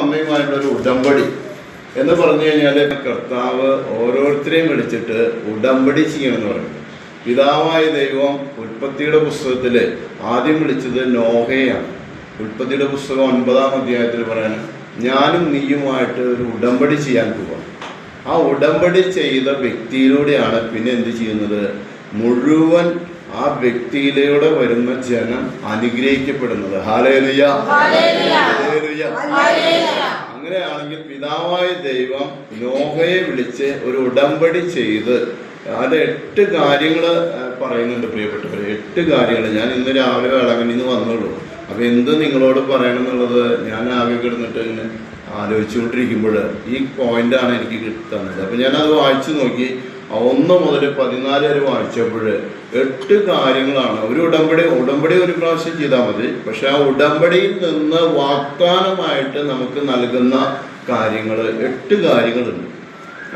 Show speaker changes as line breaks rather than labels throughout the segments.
അമ്മയുമായിട്ടുള്ള ഒരു ഉടമ്പടി എന്ന് പറഞ്ഞു കഴിഞ്ഞാൽ കർത്താവ് ഓരോരുത്തരെയും വിളിച്ചിട്ട് ഉടമ്പടി ചെയ്യണമെന്ന് പറയുന്നത് പിതാവായ ദൈവം ഉൽപ്പത്തിയുടെ പുസ്തകത്തിൽ ആദ്യം വിളിച്ചത് നോഹയാണ്. ഉൽപ്പത്തിയുടെ പുസ്തകം ഒൻപതാം അധ്യായത്തിൽ പറയാൻ ഞാനും നീയുമായിട്ട് ഒരു ഉടമ്പടി ചെയ്യാൻ പോവാം. ആ ഉടമ്പടി ചെയ്ത വ്യക്തിയിലൂടെയാണ് പിന്നെ എന്ത് ചെയ്യുന്നത്? മുഴുവൻ ആ വ്യക്തിയിലൂടെ വരുന്ന ജനം അനുഗ്രഹിക്കപ്പെടുന്നത്. ഹാലേലുയ അങ്ങനെയാണെങ്കിൽ പിതാവായ ദൈവം നോഹയെ വിളിച്ച് ഒരു ഉടമ്പടി ചെയ്ത് അത് എട്ട് കാര്യങ്ങൾ പറയുന്നുണ്ട് പ്രിയപ്പെട്ടവർ എട്ട് കാര്യങ്ങൾ. ഞാൻ ഇന്ന് രാവിലെ വേളാങ്കണ്ണി നിന്ന് വന്നുള്ളൂ അപ്പൊ എന്ത് നിങ്ങളോട് പറയണം എന്നുള്ളത് ഞാൻ ആകെ കിടന്നിട്ട് ഇങ്ങനെ ആലോചിച്ചുകൊണ്ടിരിക്കുമ്പോൾ ഈ പോയിന്റാണ് എനിക്ക് കിട്ടുന്നത്. അപ്പൊ ഞാൻ അത് വായിച്ചു നോക്കി. ഒന്ന് മുതൽ പതിനാല് വരെ വായിച്ചപ്പോൾ എട്ട് കാര്യങ്ങളാണ്. ഒരു ഉടമ്പടി ഉടമ്പടി ഒരു പ്രാവശ്യം ചെയ്താൽ മതി. പക്ഷെ ആ ഉടമ്പടിയിൽ നിന്ന് വാഗ്ദാനമായിട്ട് നമുക്ക് നൽകുന്ന കാര്യങ്ങൾ എട്ട് കാര്യങ്ങളുണ്ട്.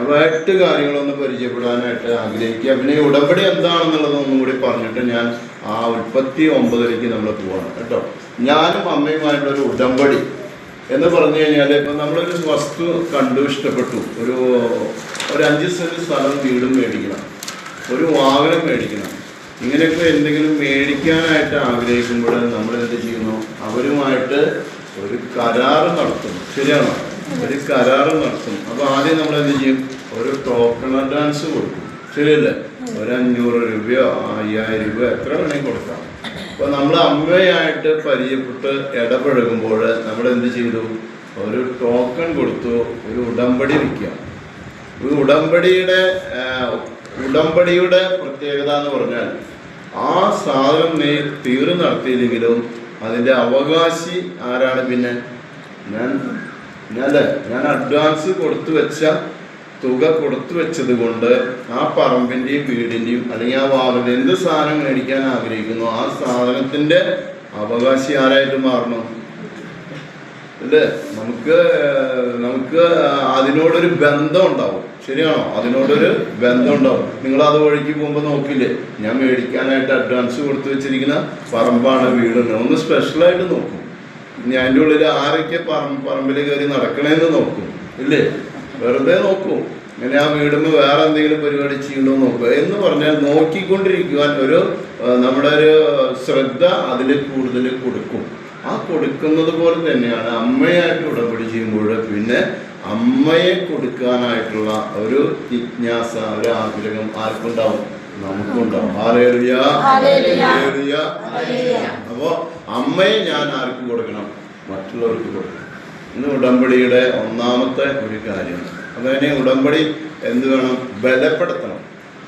അപ്പോൾ എട്ട് കാര്യങ്ങളൊന്ന് പരിചയപ്പെടാനായിട്ട് ആഗ്രഹിക്കുക. പിന്നെ ഉടമ്പടി എന്താണെന്നുള്ളത് ഒന്നും കൂടി പറഞ്ഞിട്ട് ഞാൻ ആ ഉൽപ്പത്തി ഒമ്പതിലേക്ക് നമ്മൾ പോവാണ്. കേട്ടോ? ഞാനും ഒരു ഉടമ്പടി എന്ന് പറഞ്ഞു കഴിഞ്ഞാൽ ഇപ്പം നമ്മളൊരു വസ്തു കണ്ടു ഇഷ്ടപ്പെട്ടു. ഒരു ഒരു അഞ്ച് സെന്റ് സ്ഥലം വീടും മേടിക്കണം. ഒരു വാഹനം മേടിക്കണം. ഇങ്ങനെയൊക്കെ എന്തെങ്കിലും മേടിക്കാനായിട്ട് ആഗ്രഹിക്കുമ്പോൾ നമ്മൾ എന്ത് ചെയ്യുന്നു? അവരുമായിട്ട് ഒരു കരാറ് നടത്തും ശരിയാണോ? ഒരു കരാറ് നടത്തും അപ്പോൾ ആദ്യം നമ്മൾ എന്ത് ചെയ്യും? ഒരു ടോക്കൺ അഡ്വാൻസ് കൊടുക്കും. ശരിയല്ലേ? ഒരു അഞ്ഞൂറ് രൂപയോ അയ്യായിരം രൂപയോ എത്ര വേണമെങ്കിൽ കൊടുക്കാം. അപ്പോൾ നമ്മൾ അമ്മയായിട്ട് പരിചയപ്പെട്ട് ഇടപഴകുമ്പോൾ നമ്മൾ എന്ത് ചെയ്തു? ഒരു ടോക്കൺ കൊടുത്തു ഒരു ഉടമ്പടി വയ്ക്കുക ഒരു ഉടമ്പടിയുടെ ഉടമ്പടിയുടെ പ്രത്യേകത എന്ന് പറഞ്ഞാൽ ആ സാധനം നീ തീർന്നു നടത്തിയില്ലെങ്കിലും അതിന്റെ അവകാശി ആരാണ് പിന്നെ? ഞാൻ ഞാനല്ലേ? ഞാൻ അഡ്വാൻസ് കൊടുത്തു വെച്ച തുക കൊടുത്തു വെച്ചത് കൊണ്ട് ആ പറമ്പിന്റെയും വീടിന്റെയും അല്ലെങ്കിൽ ആ വാഹനം എന്ത് സാധനം മേടിക്കാൻ ആഗ്രഹിക്കുന്നു? ആ സാധനത്തിന്റെ അവകാശി ആരായിട്ട് മാറണം? അല്ലേ? നമുക്ക് നമുക്ക് അതിനോടൊരു ബന്ധം ഉണ്ടാവും. ശരിയാണോ? അതിനോടൊരു ബന്ധം ഉണ്ടാവും. നിങ്ങൾ അത് വഴിക്ക് പോകുമ്പോൾ നോക്കില്ലേ? ഞാൻ മേടിക്കാനായിട്ട് അഡ്വാൻസ് കൊടുത്തു വെച്ചിരിക്കുന്ന പറമ്പാണ് വീടുണ്ട് ഒന്ന് സ്പെഷ്യലായിട്ട് നോക്കും. ഞാൻ അതിന്റെ ഉള്ളിൽ ആരൊക്കെ പറമ്പ് പറമ്പിൽ കയറി നടക്കണേന്ന് നോക്കും. ഇല്ലേ? വെറുതെ നോക്കും. ഇങ്ങനെ ആ വീടുമ്പോൾ വേറെ എന്തെങ്കിലും പരിപാടി ചെയ്യണോ നോക്കുക എന്ന് പറഞ്ഞാൽ നോക്കിക്കൊണ്ടിരിക്കുവാൻ ഒരു നമ്മുടെ ഒരു ശ്രദ്ധ അതിൽ കൂടുതൽ കൊടുക്കും. ആ കൊടുക്കുന്നത് പോലെ തന്നെയാണ് അമ്മയായിട്ട് ഉടമ്പടി ചെയ്യുമ്പോൾ പിന്നെ അമ്മയെ കൊടുക്കാനായിട്ടുള്ള ഒരു ജിജ്ഞാസ ഒരു ആഗ്രഹം ആർക്കുണ്ടാവും? നമുക്കുണ്ടാവും. അപ്പോ അമ്മയെ ഞാൻ ആർക്ക് കൊടുക്കണം? മറ്റുള്ളവർക്ക് കൊടുക്കണം. ഇന്ന് ഉടമ്പടിയുടെ ഒന്നാമത്തെ ഒരു കാര്യം. അങ്ങനെ ഉടമ്പടി എന്ത് വേണം? ബലപ്പെടുത്തണം.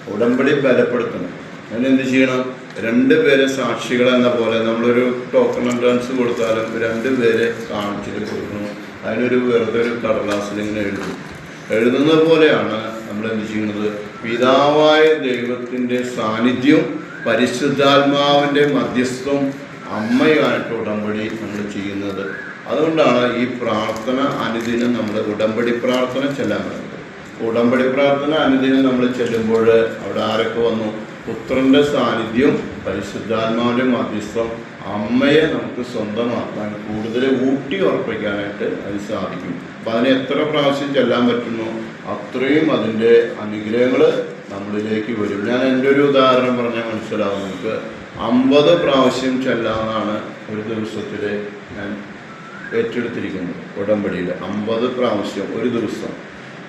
ഉടമ്പടി ബലപ്പെടുത്തണം. അതിനെന്ത് ചെയ്യണം? രണ്ട് പേരെ സാക്ഷികൾ എന്ന പോലെ നമ്മളൊരു ടോക്കൺ അഡ്വാൻസ് കൊടുത്താലും രണ്ട് പേരെ കാണിച്ചിട്ട് കൊടുക്കണം. അതിനൊരു വെറുതെ ഒരു കടലാസിൽ ഇങ്ങനെ എഴുതും. എഴുതുന്നത് പോലെയാണ് നമ്മൾ എന്ത് ചെയ്യുന്നത്? പിതാവായ ദൈവത്തിന്റെ സാന്നിധ്യം പരിശുദ്ധാത്മാവിന്റെ മധ്യസ്ഥവും അമ്മയുമായിട്ട് ഉടമ്പടി നമ്മൾ ചെയ്യുന്നത്. അതുകൊണ്ടാണ് ഈ പ്രാർത്ഥന അനുദിനം നമ്മൾ ഉടമ്പടി പ്രാർത്ഥന ചെല്ലാൻ പറയുന്നത് ഉടമ്പടി പ്രാർത്ഥന അനുദിനം നമ്മൾ ചെല്ലുമ്പോൾ അവിടെ ആരൊക്കെ വന്നു? പുത്രന്റെ സാന്നിധ്യം പരിശുദ്ധാത്മാവിന്റെ മധ്യസ്ഥം അമ്മയെ നമുക്ക് സ്വന്തമാക്കാൻ കൂടുതൽ ഊട്ടി ഉറപ്പിക്കാനായിട്ട് അത് സാധിക്കും. അപ്പം അതിന് എത്ര പ്രാവശ്യം ചെല്ലാൻ പറ്റുന്നു അത്രയും അതിന്റെ അനുഗ്രഹങ്ങൾ നമ്മളിലേക്ക് വരും. ഞാൻ എന്റെ ഒരു ഉദാഹരണം പറഞ്ഞാൽ മനസ്സിലാവും. നമുക്ക് അമ്പത് പ്രാവശ്യം ചെല്ലാമെന്നാണ് ഒരു ദിവസത്തിൽ ഞാൻ ഏറ്റെടുത്തിരിക്കുന്നത് ഉടമ്പടിയിൽ. അമ്പത് പ്രാവശ്യം ഒരു ദിവസം.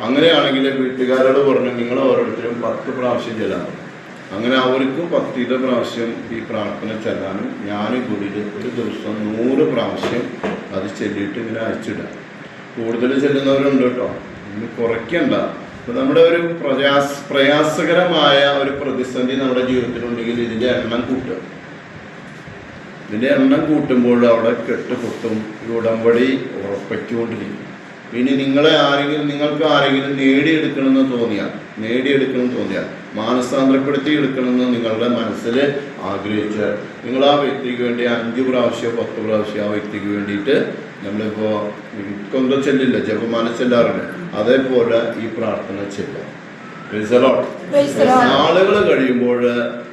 അങ്ങനെയാണെങ്കിൽ വീട്ടുകാരോട് പറഞ്ഞു നിങ്ങൾ ഓരോരുത്തരും പത്ത് പ്രാവശ്യം ചെല്ലാം. അങ്ങനെ അവർക്കും പത്തിത പ്രാവശ്യം ഈ പ്രാർത്ഥന ചെല്ലാനും ഞാനും കൂടി ഒരു ദിവസം നൂറ് പ്രാവശ്യം അത് ചെല്ലിയിട്ട് ഇങ്ങനെ അയച്ചിടാം. കൂടുതൽ ചെല്ലുന്നവരുണ്ട് കേട്ടോ. ഇന്ന് കുറയ്ക്കണ്ട. അപ്പം നമ്മുടെ ഒരു പ്രയാസ് പ്രയാസകരമായ ഒരു പ്രതിസന്ധി നമ്മുടെ ജീവിതത്തിലുണ്ടെങ്കിൽ ഇതിന്റെ എണ്ണം കൂട്ടുക. ഇതിന്റെ എണ്ണം കൂട്ടുമ്പോൾ അവിടെ കെട്ട് കൊട്ടും ഈ ഉടമ്പടി ഉറപ്പിച്ചുകൊണ്ടിരിക്കും. ഇനി നിങ്ങളെ ആരെങ്കിലും നിങ്ങൾക്ക് ആരെങ്കിലും നേടിയെടുക്കണമെന്ന് തോന്നിയാൽ നേടിയെടുക്കണമെന്ന് തോന്നിയാൽ മാനസാന്തരപ്പെടുത്തി എടുക്കണമെന്ന് നിങ്ങളുടെ മനസ്സിൽ ആഗ്രഹിച്ചാൽ നിങ്ങൾ ആ വ്യക്തിക്ക് വേണ്ടി അഞ്ച് പ്രാവശ്യം പത്ത് പ്രാവശ്യം ആ വ്യക്തിക്ക് വേണ്ടിയിട്ട് നമ്മളിപ്പോൾ കൊന്ത ചെല്ലില്ല? ജപമാന ചെല്ലാറുണ്ട്. അതേപോലെ ഈ പ്രാർത്ഥന ചെല്ലാം
ആളുകൾ.
നാളുകൾ കഴിയുമ്പോൾ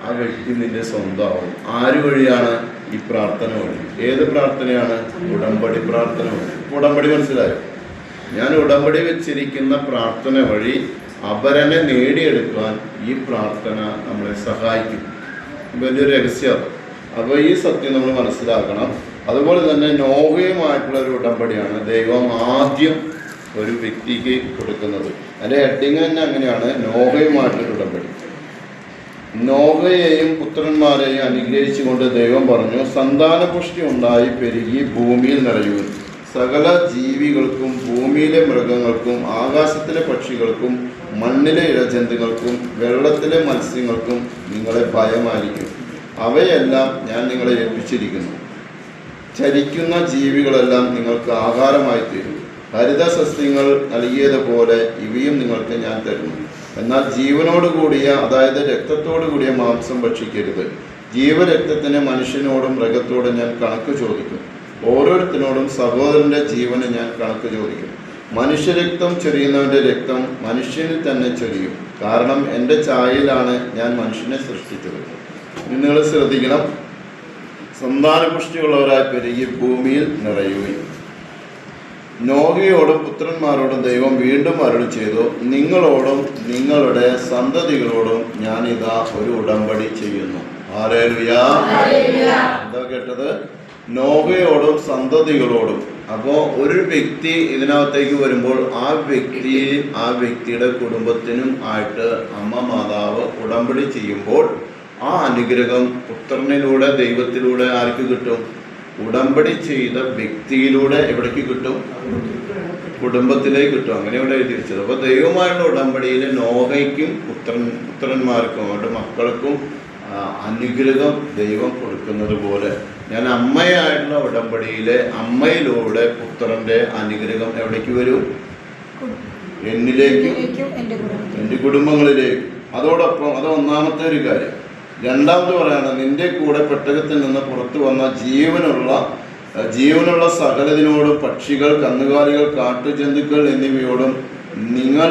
ആ വ്യക്തി നിന്റെ സ്വന്തമാവും. ആര് വഴിയാണ് ഈ പ്രാർത്ഥന വഴി ഏത് പ്രാർത്ഥനയാണ്? ഉടമ്പടി പ്രാർത്ഥന വഴി ഉടമ്പടി മനസ്സിലായോ? ഞാൻ ഉടമ്പടി വെച്ചിരിക്കുന്ന പ്രാർത്ഥന വഴി അപരനെ നേടിയെടുക്കാൻ ഈ പ്രാർത്ഥന നമ്മളെ സഹായിക്കും. വലിയൊരു രഹസ്യം അപ്പോൾ ഈ സത്യം നമ്മൾ മനസ്സിലാക്കണം. അതുപോലെ തന്നെ നോവയുമായിട്ടുള്ള ഒരു ഉടമ്പടിയാണ് ദൈവം ആദ്യം ഒരു വ്യക്തിക്ക് കൊടുക്കുന്നത്. അതിന്റെ ഹെഡിങ് തന്നെ അങ്ങനെയാണ്. നോവയുമായിട്ടൊരു ഉടമ്പടി. നോഹയെയും പുത്രന്മാരെയും അനുഗ്രഹിച്ചുകൊണ്ട് ദൈവം പറഞ്ഞു സന്താനപുഷ്ടി ഉണ്ടായി പെരുകി ഭൂമിയിൽ നിറയുവിൻ. സകല ജീവികൾക്കും ഭൂമിയിലെ മൃഗങ്ങൾക്കും ആകാശത്തിലെ പക്ഷികൾക്കും മണ്ണിലെ ഇഴജന്തുക്കൾക്കും വെള്ളത്തിലെ മത്സ്യങ്ങൾക്കും നിങ്ങളെ ഭയമായിരിക്കും. അവയെല്ലാം ഞാൻ നിങ്ങളെ ഏൽപ്പിച്ചിരിക്കുന്നു. ചരിക്കുന്ന ജീവികളെല്ലാം നിങ്ങൾക്ക് ആഹാരമായി തരും. ഹരിത സസ്യങ്ങൾ നൽകിയതുപോലെ ഇവയും നിങ്ങൾക്ക് ഞാൻ തരുന്നു. എന്നാൽ ജീവനോട് കൂടിയ അതായത് രക്തത്തോടു കൂടിയ മാംസം ഭക്ഷിക്കരുത്. ജീവരക്തത്തിന് മനുഷ്യനോടും മൃഗത്തോടും ഞാൻ കണക്ക് ചോദിക്കും. ഓരോരുത്തരോടും സഹോദരന്റെ ജീവന് ഞാൻ കണക്ക് ചോദിക്കും. മനുഷ്യരക്തം ചൊരിയുന്നവന്റെ രക്തം മനുഷ്യനിൽ തന്നെ ചൊരിയും. കാരണം എന്റെ ചായയിലാണ് ഞാൻ മനുഷ്യനെ സൃഷ്ടിച്ചത്. നിങ്ങൾ ശ്രദ്ധിക്കണം. സന്താനപുഷ്ടിയുള്ളവരായി പെരുകി ഭൂമിയിൽ നിറയുകയും നോഹയോടും പുത്രന്മാരോടും ദൈവം വീണ്ടും അരുളി ചെയ്തു നിങ്ങളോടും നിങ്ങളുടെ സന്തതികളോടും ഞാൻ ഇതാ ഒരു ഉടമ്പടി ചെയ്യുന്നു. ആരേലുയാ എന്താ കേട്ടത്? നോഹയോടും സന്തതികളോടും. അപ്പോൾ ഒരു വ്യക്തി ഇതിനകത്തേക്ക് വരുമ്പോൾ ആ വ്യക്തി ആ വ്യക്തിയുടെ കുടുംബത്തിനും ആയിട്ട് അമ്മ മാതാവ് ഉടമ്പടി ചെയ്യുമ്പോൾ ആ അനുഗ്രഹം പുത്രനിലൂടെ ദൈവത്തിലൂടെ ആർക്ക് കിട്ടും? ഉടമ്പടി ചെയ്ത വ്യക്തിയിലൂടെ എവിടേക്ക് കിട്ടും? കുടുംബത്തിലേക്ക് കിട്ടും. അങ്ങനെ ഇവിടെ എഴുതി വെച്ചത്. അപ്പോൾ ദൈവമായുള്ള ഉടമ്പടിയിൽ നോഹയ്ക്കും പുത്രൻ പുത്രന്മാർക്കും അവരുടെ മക്കൾക്കും അനുഗ്രഹം ദൈവം കൊടുക്കുന്നത് പോലെ. ഞാൻ അമ്മയായിട്ടുള്ള ഉടമ്പടിയിലെ അമ്മയിലൂടെ പുത്രന്റെ അനുഗ്രഹം എവിടേക്ക് വരും? എന്നിലേക്കും എന്റെ കുടുംബങ്ങളിലേക്ക്. അതോടൊപ്പം അത് ഒന്നാമത്തെ ഒരു കാര്യം. രണ്ടാമത് പറയാണ് നിന്റെ കൂടെ പെട്ടകത്തിൽ നിന്ന് പുറത്തു വന്ന ജീവനുള്ള ജീവനുള്ള സകലതിനോടും പക്ഷികൾ കന്നുകാലികൾ കാട്ടുജന്തുക്കൾ എന്നിവയോടും നിങ്ങൾ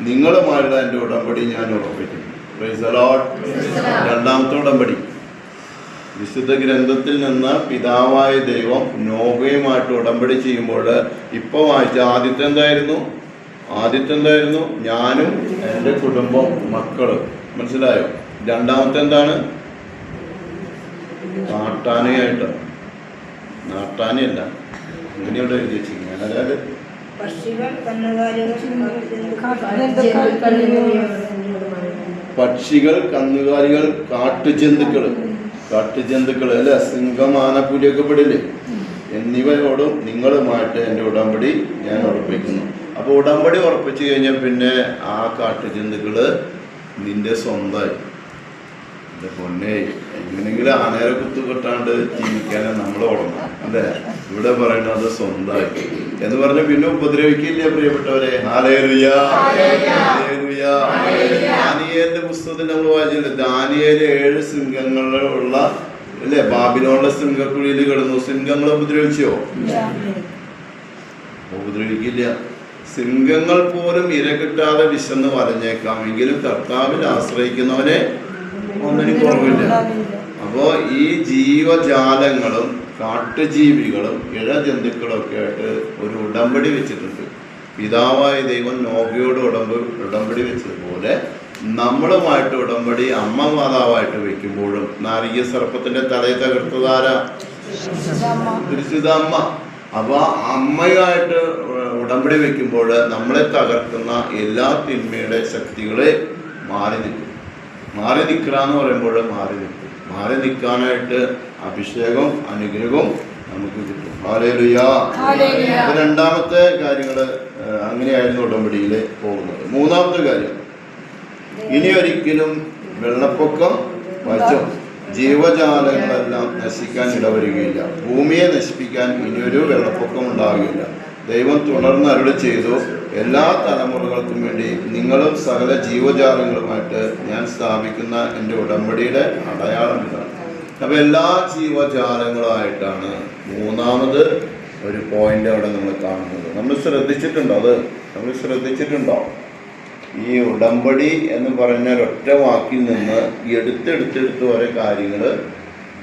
നിങ്ങളുമായുള്ള എന്റെ ഉടമ്പടി ഞാൻ ഉറപ്പിക്കുന്നു. രണ്ടാമത്തെ ഉടമ്പടി. വിശുദ്ധ ഗ്രന്ഥത്തിൽ നിന്ന് പിതാവായ ദൈവം നോഹയുമായിട്ട് ഉടമ്പടി ചെയ്യുമ്പോൾ ഇപ്പൊ വായിച്ച ആദ്യത്തെ എന്തായിരുന്നു? ആദ്യത്തെ എന്തായിരുന്നു? ഞാനും എന്റെ കുടുംബം മക്കളും. മനസ്സിലായോ? രണ്ടാമത്തെ എന്താണ് നാട്ടാനയായിട്ട്. നാട്ടാനയല്ല ഇങ്ങനെയുള്ള എഴുതി വെച്ചിരിക്കുന്നത്. അതായത്
പക്ഷികൾ കന്നുകാലികൾ
കാട്ടു ജന്തുക്കൾ കാട്ടുജന്തുക്കൾ. കാട്ടുജന്തുക്കൾ അല്ലെ? സിംഹം പുലിയൊക്കെ പെടില്ലേ? എന്നിവയോടും നിങ്ങളുമായിട്ട് എന്റെ ഉടമ്പടി ഞാൻ ഉറപ്പിക്കുന്നു. അപ്പോൾ ഉടമ്പടി ഉറപ്പിച്ചു കഴിഞ്ഞാൽ പിന്നെ ആ കാട്ടുജന്തുക്കൾ നിന്റെ സ്വന്തമായി. എന്റെ പൊന്നെ എങ്ങനെങ്കിലും ആനേരെ കുത്തുപെട്ടാണ്ട് ജീവിക്കാനും നമ്മൾ ഓടണം അല്ലേ? ഇവിടെ പറയുന്നത് സ്വന്തമായി എന്ന് പറഞ്ഞ പിന്നെ ഉപദ്രവിക്കില്ല പ്രിയപ്പെട്ടവരെ? ദാനിയേലിന്റെ പുസ്തകത്തിൽ നമ്മൾ വായിച്ചില്ല? ദാനിയേൽ ഏഴ് സിംഹങ്ങളുള്ള അല്ലേ? ബാബിലോണിലെ സിംഹക്കുഴിയിൽ കിടന്നു. സിംഹങ്ങളെ ഉപദ്രവിച്ചോ? ഉപദ്രവിക്കില്ല. സിംഹങ്ങൾ പോലും ഇര കിട്ടാതെ വിശന്ന് വരഞ്ഞേക്കാം എങ്കിലും കർത്താവിൽ ആശ്രയിക്കുന്നവനെ ഒന്നിനും കുറവില്ല. അപ്പോൾ ഈ ജീവജാലങ്ങളും കാട്ടുജീവികളും ഇഴജന്തുക്കളും ഒക്കെ ആയിട്ട് ഒരു ഉടമ്പടി വെച്ചിട്ടുണ്ട്. പിതാവായ ദൈവം നോബിയോട് ഉടമ്പ ഉടമ്പടി വെച്ചതുപോലെ നമ്മളുമായിട്ട് ഉടമ്പടി അമ്മ മാതാവായിട്ട് വെക്കുമ്പോഴും നാരിക സർപ്പത്തിന്റെ തലയെ തകർത്തതാരാ? തിരിച്ചിതമ്മ അമ്മ അപ്പൊ അമ്മയായിട്ട് ഉടമ്പടി വെക്കുമ്പോൾ നമ്മളെ തകർക്കുന്ന എല്ലാ തിന്മയുടെ ശക്തികളെ മാറി നിൽക്കും. മാറി നിൽക്കുക എന്ന് പറയുമ്പോൾ മാറി നിൽക്കും. മാറി നിൽക്കാനായിട്ട് അഭിഷേകവും അനുഗ്രഹവും നമുക്ക് കിട്ടും. രണ്ടാമത്തെ കാര്യങ്ങൾ അങ്ങനെയായിരുന്നു ഉടമ്പടിയിൽ പോകുന്നത്. മൂന്നാമത്തെ കാര്യം ഇനി ഒരിക്കലും വെള്ളപ്പൊക്കം മറ്റും ജീവജാലങ്ങളെല്ലാം നശിക്കാൻ ഇടവരികയില്ല. ഭൂമിയെ നശിപ്പിക്കാൻ ഇനിയൊരു വെള്ളപ്പൊക്കം ഉണ്ടാവുകയില്ല ദൈവം തുടർന്ന് അരുളി ചെയ്തു എല്ലാ തലമുറകൾക്കും വേണ്ടി നിങ്ങളും സകല ജീവജാലങ്ങളുമായിട്ട് ഞാൻ സ്ഥാപിക്കുന്ന എന്റെ ഉടമ്പടിയുടെ അടയാളം ഇതാണ്. അപ്പോൾ എല്ലാ ജീവജാലങ്ങളുമായിട്ടാണ് മൂന്നാമത് ഒരു പോയിന്റ് അവിടെ നമ്മൾ കാണുന്നത്. നമ്മൾ ശ്രദ്ധിച്ചിട്ടുണ്ടോ അത്? നമ്മൾ ശ്രദ്ധിച്ചിട്ടുണ്ടോ? ഈ ഉടമ്പടി എന്ന് പറഞ്ഞ ഒരൊറ്റ വാക്കിൽ നിന്ന് എടുത്തെടുത്തെടുത്ത് ഓരോ കാര്യങ്ങൾ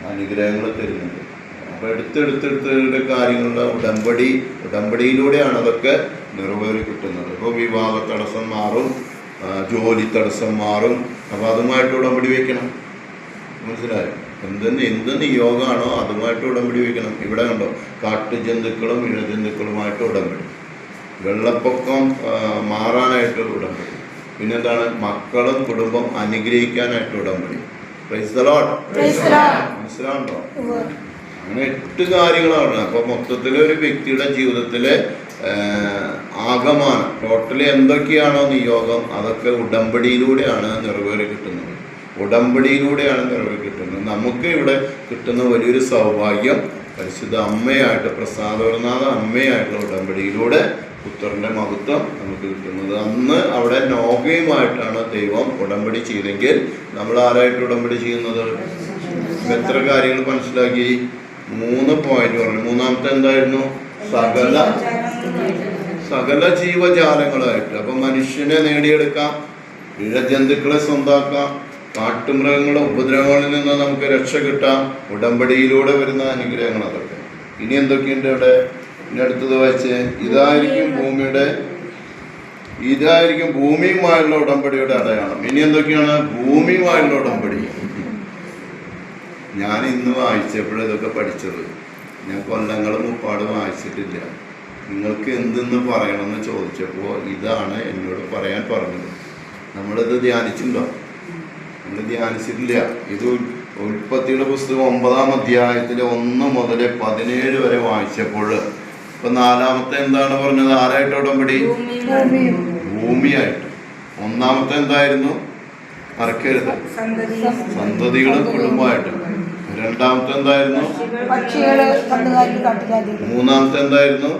അനുഗ്രഹങ്ങൾ തരുന്നുണ്ട്. അപ്പൊ എടുത്തെടുത്തെടുത്ത കാര്യങ്ങളുടെ ഉടമ്പടി ഉടമ്പടിയിലൂടെയാണ് അതൊക്കെ നിറവേറി കിട്ടുന്നത്. ഇപ്പോൾ വിവാഹ തടസ്സം മാറും ജോലി തടസ്സം മാറും. അപ്പൊ അതുമായിട്ട് ഉടമ്പടി വയ്ക്കണം മനസ്സിലായോ? എന്തെന്ന് എന്ത് നിയോഗമാണോ അതുമായിട്ട് ഉടമ്പടി വയ്ക്കണം ഇവിടെ കണ്ടോ? കാട്ടുജന്തുക്കളും ഇഴജന്തുക്കളുമായിട്ട് ഉടമ്പടി. വെള്ളപ്പൊക്കം മാറാനായിട്ട് ഉടമ്പടി. പിന്നെന്താണ്? മക്കളും കുടുംബം അനുഗ്രഹിക്കാനായിട്ട് ഉടമ്പടി. മനസ്സിലാവുണ്ടോ അങ്ങനെ എട്ട് കാര്യങ്ങളാണ്. അപ്പൊ മൊത്തത്തിൽ ഒരു വ്യക്തിയുടെ ജീവിതത്തിലെ ആകമാനം ടോട്ടലി എന്തൊക്കെയാണോ നിയോഗം അതൊക്കെ ഉടമ്പടിയിലൂടെയാണ് നിറവേറി കിട്ടുന്നത്. ഉടമ്പടിയിലൂടെയാണ് നിറവേറി കിട്ടുന്നത്. നമുക്ക് ഇവിടെ കിട്ടുന്ന വലിയൊരു സൗഭാഗ്യം പരിശുദ്ധ അമ്മയായിട്ട് പ്രസാദവർനാഥ അമ്മയായിട്ടുള്ള ഉടമ്പടിയിലൂടെ പുത്രന്റെ മഹത്വം നമുക്ക് കിട്ടുന്നത്. അന്ന് അവിടെ നോഗയുമായിട്ടാണ് ദൈവം ഉടമ്പടി ചെയ്തെങ്കിൽ നമ്മൾ ആരായിട്ട് ഉടമ്പടി ചെയ്യുന്നത്? എത്ര കാര്യങ്ങൾ മനസ്സിലാക്കി? മൂന്ന് പോയിന്റ് പറഞ്ഞു. മൂന്നാമത്തെ എന്തായിരുന്നു? സകല സകല ജീവജാലങ്ങളായിട്ട്. അപ്പൊ മനുഷ്യനെ നേടിയെടുക്കാം ഇഴജന്തുക്കളെ സ്വന്താക്കാം കാട്ടുമൃഗങ്ങളുടെ ഉപദ്രവങ്ങളിൽ നിന്ന് നമുക്ക് രക്ഷ കിട്ടാം ഉടമ്പടിയിലൂടെ വരുന്ന അനുഗ്രഹങ്ങൾ അതൊക്കെ. ഇനി എന്തൊക്കെയുണ്ട് ഇവിടെ ഇനി അടുത്തത് വെച്ച് ഇതായിരിക്കും ഭൂമിയുടെ ഇതായിരിക്കും ഭൂമിയുമായുള്ള ഉടമ്പടിയുടെ അടയാളം. ഇനി എന്തൊക്കെയാണ്? ഭൂമിയുമായുള്ള ഉടമ്പടി. ഞാൻ ഇന്ന് വായിച്ചപ്പോഴും ഇതൊക്കെ പഠിച്ചത്. ഞാൻ കൊല്ലങ്ങളും മുപ്പാടും വായിച്ചിട്ടില്ല. നിങ്ങൾക്ക് എന്തെന്ന് പറയണമെന്ന് ചോദിച്ചപ്പോൾ ഇതാണ് എന്നോട് പറയാൻ പറഞ്ഞത്. നമ്മളിത് ധ്യാനിച്ചിട്ടുണ്ടോ? നമ്മൾ ധ്യാനിച്ചിട്ടില്ല. ഇത് ഉൽപ്പത്തിയുടെ പുസ്തകം ഒമ്പതാം അധ്യായത്തിലെ ഒന്ന് മുതൽ പതിനേഴ് വരെ വായിച്ചപ്പോൾ ഇപ്പൊ നാലാമത്തെ എന്താണ് പറഞ്ഞത്? ആരായിട്ട് ഉടമ്പടി?
ഭൂമിയും
ഭൂമിയായിട്ട്. ഒന്നാമത്തെ എന്തായിരുന്നു? മറക്കരുത്.
സന്തതി
സന്തതികളും കുടുംബമായിട്ട്. രണ്ടാമത്തെ എന്തായിരുന്നു? മൂന്നാമത്തെ എന്തായിരുന്നു?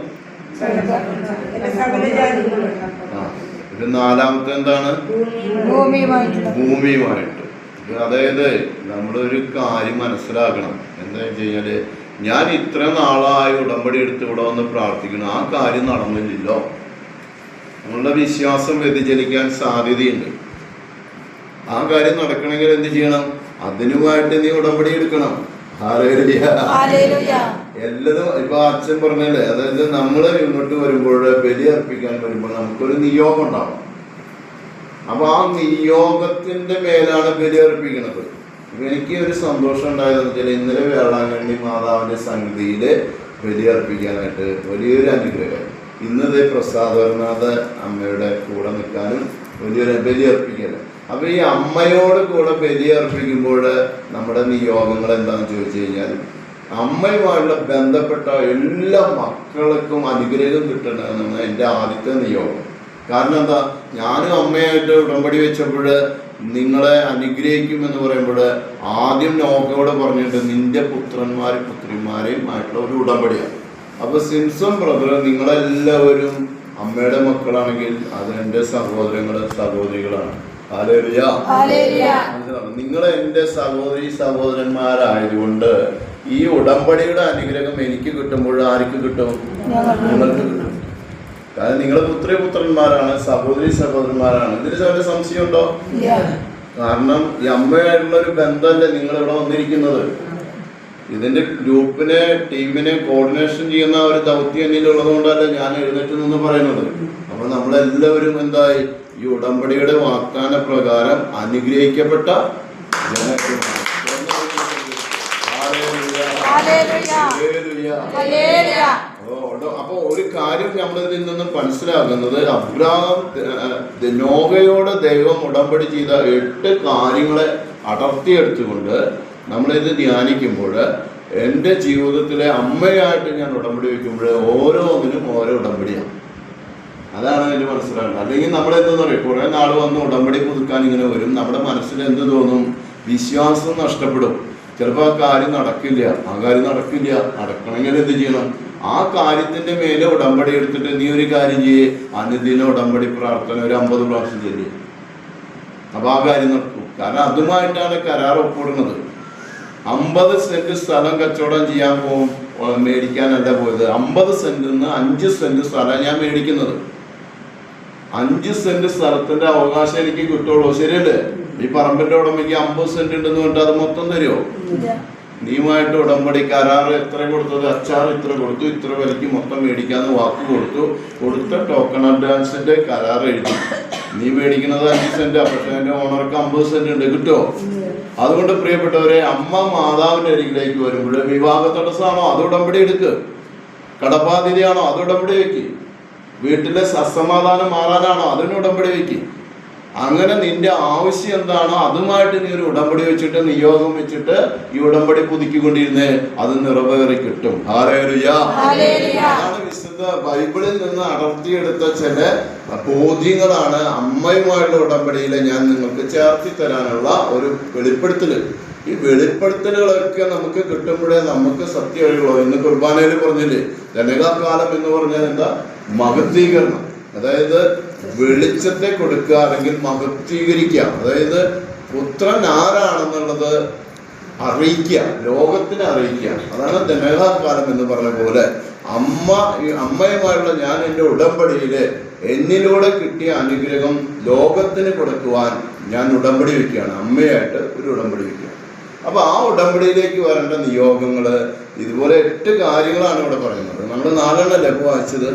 ഇത് നാലാമത്തെ എന്താണ്? ഭൂമിയുമായിട്ട്. അതായത് നമ്മളൊരു കാര്യം മനസ്സിലാക്കണം. എന്താ വെച്ച് കഴിഞ്ഞാൽ ഞാൻ ഇത്ര നാളായി ഉടമ്പടി എടുത്ത് ഇവിടെ വന്ന് പ്രാർത്ഥിക്കണം ആ കാര്യം നടന്നില്ലല്ലോ. നമ്മളുടെ വിശ്വാസം വ്യതിചലിക്കാൻ സാധ്യതയുണ്ട്. ആ കാര്യം നടക്കണമെങ്കിൽ എന്ത് ചെയ്യണം? അതിനുമായിട്ട് നീ ഉടമ്പടി എടുക്കണം. ഹാലേലുയ. എല്ലതും ഇപ്പൊ അച്ഛൻ പറഞ്ഞല്ലേ അതായത് നമ്മൾ ഇങ്ങോട്ട് വരുമ്പോൾ ബലി അർപ്പിക്കാൻ വരുമ്പോൾ നമുക്കൊരു നിയോഗം ഉണ്ടാവും. അപ്പൊ ആ നിയോഗത്തിന്റെ മേലാണ് ബലി അർപ്പിക്കുന്നത് എനിക്ക് ഒരു സന്തോഷം ഉണ്ടായതെന്ന് വെച്ചാൽ ഇന്നലെ വേളാങ്കണ്ണി മാതാവിന്റെ സന്നിധിയിൽ ബലി അർപ്പിക്കാനായിട്ട് വലിയൊരു അനുഗ്രഹം. ഇന്നത് പ്രസാദവർനാഥ അമ്മയുടെ കൂടെ നിൽക്കാനും വലിയൊരു ബലി അർപ്പിക്കൽ. അപ്പൊ ഈ അമ്മയോട് കൂടെ ബലി അർപ്പിക്കുമ്പോൾ നമ്മുടെ നിയോഗങ്ങൾ എന്താണെന്ന് ചോദിച്ചു കഴിഞ്ഞാൽ അമ്മയുമായുള്ള ബന്ധപ്പെട്ട എല്ലാ മക്കൾക്കും അനുഗ്രഹം കിട്ടണമെന്നാണ് എന്റെ ആദ്യത്തെ നിയോഗം. കാരണം എന്താ? ഞാനും അമ്മയായിട്ട് ഉടമ്പടി വെച്ചപ്പോൾ നിങ്ങളെ അനുഗ്രഹിക്കുമെന്ന് പറയുമ്പോൾ ആദ്യം നോക്കയോട് പറഞ്ഞിട്ട് നിന്റെ പുത്രന്മാരും പുത്രിമാരെയും ആയിട്ടുള്ള ഒരു ഉടമ്പടിയാണ്. അപ്പൊ സിംസൺ ബ്രദർ നിങ്ങളെല്ലാവരും അമ്മയുടെ മക്കളാണെങ്കിൽ അത് എന്റെ സഹോദരങ്ങൾ സഹോദരികളാണ്? നിങ്ങൾ എന്റെ സഹോദരി സഹോദരന്മാരായതുകൊണ്ട് ഈ ഉടമ്പടിയുടെ അനുഗ്രഹം എനിക്ക് കിട്ടുമ്പോൾ ആർക്ക് കിട്ടും? നിങ്ങൾക്ക് കിട്ടും. കാരണം നിങ്ങൾ പുത്രി പുത്രന്മാരാണ് സഹോദരി സഹോദരന്മാരാണ്. ഇതിന് ചില സംശയമുണ്ടോ. കാരണം ഈ അമ്മയായിട്ടുള്ള ഒരു ബന്ധമല്ലേ നിങ്ങൾ ഇവിടെ വന്നിരിക്കുന്നത്. ഇതിന്റെ ഗ്രൂപ്പിനെ ടീമിനെ കോർഡിനേഷൻ ചെയ്യുന്ന ഒരു ദൗത്യം എന്നിലുള്ളത് കൊണ്ടല്ല ഞാൻ എഴുന്നേറ്റ് നിന്ന് പറയുന്നത്. അപ്പൊ നമ്മളെല്ലാവരും എന്തായി? ഈ ഉടമ്പടിയുടെ വാഗ്ദാന പ്രകാരം അനുഗ്രഹിക്കപ്പെട്ട ജനക്കൂട്ടമാണ്. അപ്പോ ഒരു കാര്യം നമ്മൾ ഇതിൽ നിന്ന് മനസ്സിലാക്കുന്നത് അബ്രാഹം ഏർ, നോഹയോട് ദൈവം ഉടമ്പടി ചെയ്ത എട്ട് കാര്യങ്ങളെ അടർത്തിയെടുത്തുകൊണ്ട് നമ്മളിത് ധ്യാനിക്കുമ്പോൾ എന്റെ ജീവിതത്തിലെ അമ്മയായിട്ട് ഞാൻ ഉടമ്പടി വയ്ക്കുമ്പോൾ ഓരോന്നിനും ഓരോ ഉടമ്പടിയാണ്. അതാണ് അതിൽ മനസ്സിലാകുന്നത് അല്ലെങ്കിൽ നമ്മൾ എന്തെന്ന് പറയും കുറേ നാൾ വന്ന് ഉടമ്പടി പുതുക്കാൻ ഇങ്ങനെ വരും. നമ്മുടെ മനസ്സിൽ എന്ത് തോന്നും? വിശ്വാസം നഷ്ടപ്പെടും. ചിലപ്പോൾ ആ കാര്യം നടക്കില്ല. ആ കാര്യം നടക്കില്ല. നടക്കണമെങ്കിൽ എന്ത് ചെയ്യണം? ആ കാര്യത്തിന്റെ മേലെ ഉടമ്പടി എടുത്തിട്ട് നീ ഒരു കാര്യം ചെയ്യേ. അനുദിന ഉടമ്പടി പ്രാർത്ഥന ഒരു അമ്പത് പ്രാവശ്യം ചെയ്യേ. അപ്പൊ ആ കാര്യം നടക്കും. കാരണം അതുമായിട്ടാണ് കരാർ ഒപ്പിടുന്നത്. അമ്പത് സെന്റ് സ്ഥലം കച്ചവടം ചെയ്യാൻ പോകും മേടിക്കാനല്ല പോയത്. അമ്പത് സെന്റിൽ നിന്ന് അഞ്ച് സെന്റ് സ്ഥലം ഞാൻ മേടിക്കുന്നത്. അഞ്ച് സെന്റ് സ്ഥലത്തിന്റെ അവകാശം എനിക്ക് കിട്ടുള്ളൂ. ശരിയല്ലേ? ഈ പറമ്പിന്റെ ഉടമയ്ക്ക് അമ്പത് സെന്റ് ഉണ്ടെന്ന് പറഞ്ഞിട്ട് അത് മൊത്തം തരുമോ
നീമായിട്ട്
നീയുമായിട്ട് ഉടമ്പടി കരാർ എത്ര കൊടുത്തത്? അച്ചാർ ഇത്ര കൊടുത്തു ഇത്ര വിലയ്ക്ക് മൊത്തം മേടിക്കാന്ന് വാക്ക് കൊടുത്തു. കൊടുത്ത ടോക്കൺ അഡ്വാൻസിന്റെ കരാർ എഴുതി. നീ മേടിക്കുന്നത് അഞ്ച് സെന്റ് പക്ഷെ എന്റെ ഓണർക്ക് അമ്പത് സെന്റ് ഉണ്ട്. കിട്ടുമോ അതുകൊണ്ട് പ്രിയപ്പെട്ടവരെ അമ്മ മാതാവിന്റെ അരികിലേക്ക് വരുമ്പോൾ വിവാഹ തടസ്സമാണോ അത് ഉടമ്പടി എടുക്ക്. കടബാധ്യതയാണോ? അത് ഉടമ്പടി വെക്ക്. വീട്ടിലെ സസമാധാനം മാറാനാണോ? അതിന് ഉടമ്പടി വെക്ക്. അങ്ങനെ നിന്റെ ആവശ്യം എന്താണോ അതുമായിട്ട് നീ ഒരു ഉടമ്പടി വെച്ചിട്ട് നിയോഗം വെച്ചിട്ട് ഈ ഉടമ്പടി പുതുക്കിക്കൊണ്ടിരുന്നേ അത് നിറവേറി കിട്ടും. അതാണ് വിശുദ്ധ ബൈബിളിൽ നിന്ന് അടർത്തിയെടുത്ത ചില ബോധ്യങ്ങളാണ് അമ്മയുമായുള്ള ഉടമ്പടിയിലെ ഞാൻ നിങ്ങൾക്ക് ചേർത്തി തരാനുള്ള ഒരു വെളിപ്പെടുത്തൽ. ഈ വെളിപ്പെടുത്തലുകളൊക്കെ നമുക്ക് കിട്ടുമ്പോഴേ നമുക്ക് സത്യം അറിയുള്ളൂ. ഇന്ന് കുർബാനയിൽ പറഞ്ഞില്ലേ ജനകാകാലം എന്ന് പറഞ്ഞാൽ എന്താ? മഹത്വീകരണം. അതായത് വെളിച്ചത്തെ കൊടുക്കുക അല്ലെങ്കിൽ മഹത്വീകരിക്കുക അതായത് പുത്രൻ ആരാണെന്നുള്ളത് അറിയിക്കുക ലോകത്തിനെ അറിയിക്കുക. അതാണ് ദമേഹാകാലം എന്ന് പറഞ്ഞ പോലെ അമ്മ അമ്മയുമായുള്ള ഞാൻ എന്റെ ഉടമ്പടിയിൽ എന്നിലൂടെ കിട്ടിയ അനുഗ്രഹം ലോകത്തിന് കൊടുക്കുവാൻ ഞാൻ ഉടമ്പടി വയ്ക്കുകയാണ് അമ്മയായിട്ട് ഒരു ഉടമ്പടി വയ്ക്കുക അപ്പൊ ആ ഉടമ്പടിയിലേക്ക് വരേണ്ട നിയോഗങ്ങൾ ഇതുപോലെ എട്ട് കാര്യങ്ങളാണ് ഇവിടെ പറയുന്നത്. നമ്മൾ നാലെണ്ണല്ലേ വായിച്ചത്?